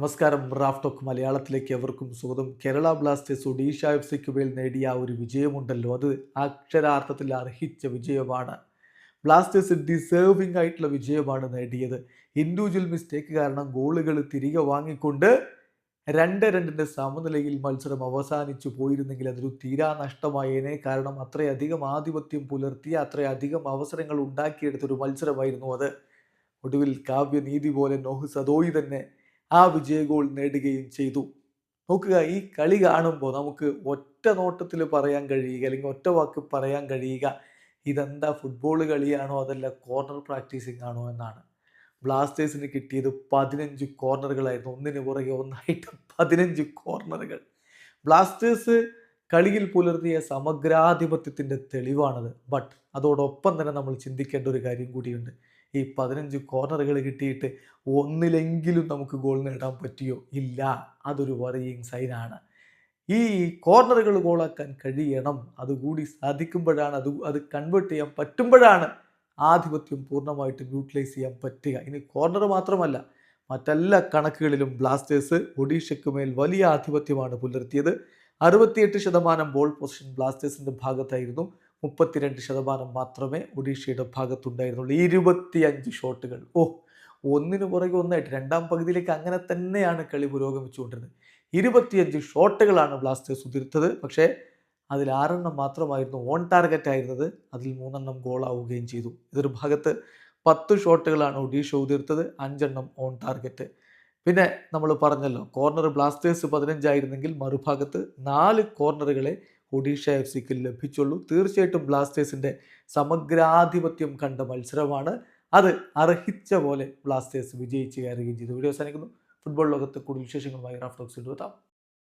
നമസ്കാരം. Raf talk മലയാളത്തിലേക്ക് എവർക്കും സ്വാഗതം. കേരള ബ്ലാസ്റ്റേഴ്സ് ഒഡീഷ എഫ് സിക്ക് മേൽ നേടിയ ആ ഒരു വിജയമുണ്ടല്ലോ. അത് അക്ഷരാർത്ഥത്തിൽ അർഹിച്ച വിജയമാണ്. ബ്ലാസ്റ്റേഴ്സ് ഡിസേർവിംഗ് ആയിട്ടുള്ള വിജയമാണ് നേടിയത്. ഇൻഡിവിജ്വൽ മിസ്റ്റേക്ക് കാരണം ഗോളുകൾ തിരികെ വാങ്ങിക്കൊണ്ട് രണ്ട് രണ്ടിന്റെ സമനിലയിൽ മത്സരം അവസാനിച്ചു പോയിരുന്നെങ്കിൽ അതൊരു തീരാ നഷ്ടമായേനെ. കാരണം അത്രയധികം ആധിപത്യം പുലർത്തിയ അത്രയധികം അവസരങ്ങൾ ഉണ്ടാക്കിയെടുത്തൊരു മത്സരമായിരുന്നു അത്. ഒടുവിൽ കാവ്യനീതി പോലെ നോഹ് സദോയി തന്നെ ആ വിജയ ഗോൾ നേടുകയും ചെയ്തു. നോക്കുക ഈ കളി കാണുമ്പോൾ നമുക്ക് ഒറ്റ നോട്ടത്തിൽ പറയാൻ കഴിയുക അല്ലെങ്കിൽ ഒറ്റ വാക്ക് പറയാൻ കഴിയുക ഇതെന്താ ഫുട്ബോൾ കളിയാണോ അതല്ല കോർണർ പ്രാക്ടീസിങ് ആണോ എന്നാണ്. ബ്ലാസ്റ്റേഴ്സിന് കിട്ടിയത് പതിനഞ്ച് കോർണറുകളായിരുന്നു. ഒന്നിന് പുറകെ ഒന്നായിട്ട് പതിനഞ്ച് കോർണറുകൾ. ബ്ലാസ്റ്റേഴ്സ് കളിയിൽ പുലർത്തിയ സമഗ്രാധിപത്യത്തിന്റെ തെളിവാണത്. ബട്ട് അതോടൊപ്പം തന്നെ നമ്മൾ ചിന്തിക്കേണ്ട ഒരു കാര്യം കൂടിയുണ്ട്. ഈ പതിനഞ്ച് കോർണറുകൾ കിട്ടിയിട്ട് ഒന്നിലെങ്കിലും നമുക്ക് ഗോൾ നേടാൻ പറ്റിയോ? ഇല്ല. അതൊരു വറിയിങ് സൈനാണ് ഈ കോർണറുകൾ ഗോളാക്കാൻ കഴിയണം. അതുകൂടി സാധിക്കുമ്പോഴാണ് അത് അത് കൺവേർട്ട് ചെയ്യാൻ പറ്റുമ്പോഴാണ് ആധിപത്യം പൂർണമായിട്ടും യൂട്ടിലൈസ് ചെയ്യാൻ പറ്റുക. ഇനി കോർണർ മാത്രമല്ല മറ്റെല്ലാ കണക്കുകളിലും ബ്ലാസ്റ്റേഴ്സ് ഒഡീഷയ്ക്ക് മേൽ വലിയ ആധിപത്യമാണ് പുലർത്തിയത്. അറുപത്തിയെട്ട് ശതമാനം ബോൾ പൊസിഷൻ ബ്ലാസ്റ്റേഴ്സിന്റെ ഭാഗത്തായിരുന്നു. മുപ്പത്തിരണ്ട് ശതമാനം മാത്രമേ ഒഡീഷയുടെ ഭാഗത്തുണ്ടായിരുന്നുള്ളൂ. ഇരുപത്തിയഞ്ച് ഷോട്ടുകൾ. ഓ ഒന്നിനു പുറകെ ഒന്നായിട്ട് രണ്ടാം പകുതിയിലേക്ക് അങ്ങനെ തന്നെയാണ് കളി പുരോഗമിച്ചുകൊണ്ടിരുന്നത്. ഇരുപത്തിയഞ്ച് ഷോട്ടുകളാണ് ബ്ലാസ്റ്റേഴ്സ് ഉതിർത്തത്. പക്ഷേ അതിൽ ആറെണ്ണം മാത്രമായിരുന്നു ഓൺ ടാർഗറ്റ് ആയിരുന്നത്. അതിൽ മൂന്നെണ്ണം ഗോളാവുകയും ചെയ്തു. ഇതൊരു ഭാഗത്ത് പത്ത് ഷോട്ടുകളാണ് ഒഡീഷ ഉതിർത്തത്. അഞ്ചെണ്ണം ഓൺ ടാർഗറ്റ്. പിന്നെ നമ്മൾ പറഞ്ഞല്ലോ കോർണർ ബ്ലാസ്റ്റേഴ്സ് പതിനഞ്ചായിരുന്നെങ്കിൽ മറുഭാഗത്ത് നാല് കോർണറുകളെ ഒഡീഷ എഫ് സിക്ക് ലഭിച്ചുള്ളൂ. തീർച്ചയായിട്ടും ബ്ലാസ്റ്റേഴ്സിന്റെ സമഗ്രാധിപത്യം കണ്ട മത്സരമാണ്. അത് അർഹിച്ച പോലെ ബ്ലാസ്റ്റേഴ്സ് വിജയിച്ച് കയറുകയും ചെയ്തു. വീഡിയോ അവസാനിക്കുന്നു. ഫുട്ബോൾ ലോകത്ത് കൂടുതൽ വിശേഷങ്ങളുമായി റാഫ്റ്റോക്സിൽ